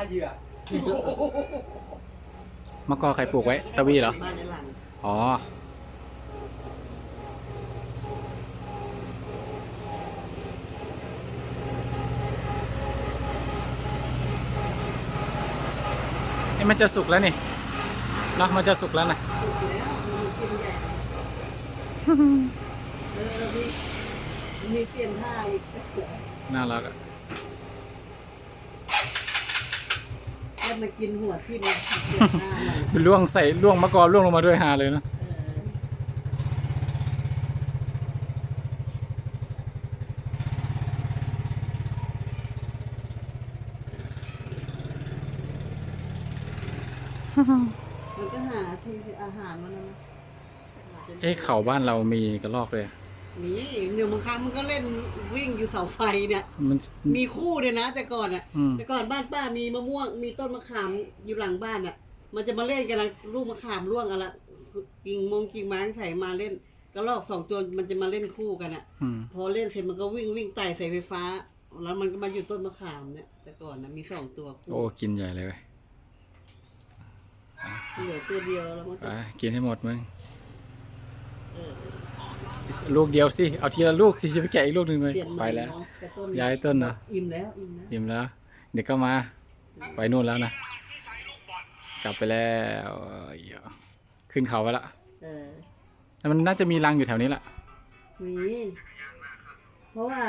าเหยื่อมะกอใครปลูกไว้ตะวีเหรอ บ้านในหลังอ๋อ นี่มันจะสุกแล้วนี่เนาะมันจะสุกแล้วนะ ปลูกแล้วมีกินใหญ่เออแล้วมีมีเสียนท่าอีก น่ารักอะ แล้วมากินหัวที่มันเสียนท่าหน่อยเป็นล่วงใส่ล่วงมะกอล่วงลงมาด้วยฮาเลยนะเออมันก็หาที่อาหารมันนะเอ๊ะเขาบ้านเรามีกระรอกเลยอะ นี่เดี๋ยวบางครั้งมันก็เล่นวิ่งอยู่เสาไฟเนี่ย มัน มีคู่เลยนะ แต่ก่อนอะ อืม แต่ก่อนบ้านป้ามีมะม่วงมีต้นมะขามอยู่หลังบ้านอะ มันจะมาเล่นกันนะลูกมะขามร่วงอะไรกิ่งมงกิ่งไม้ใส่มาเล่นกระรอกสองตัวมันจะมาเล่นคู่กันอะ อืมพอเล่นเสร็จมันก็วิ่งวิ่งไต่ใส่ไฟฟ้า แล้วมันก็มาอยู่ต้นมะขามเนี่ย แต่ก่อนนะมีสองตัวคู่โอ้กินใหญ่เลยเว้ยเหลือตัวเดียวแล้วมันไปก็กินให้หมดมึง เออ ลูกเดียวสิ เอาทีละลูกสิจะไปแกะอีกลูกหนึ่งเลยเปลี่ยนใหไปม่แล้วเนาะแต่ต้นย้ายต้นนะอิ่มแล้วอิ่มแล้วยิ้มแล้ว เดี๋ยวก็มา ไปนู่นแล้วนะ กลับไปแล้วเหี้ยขึ้นเขาไปละเออแต่มันน่าจะมีรังอยู่แถวนี้แหละมีเพราะว่า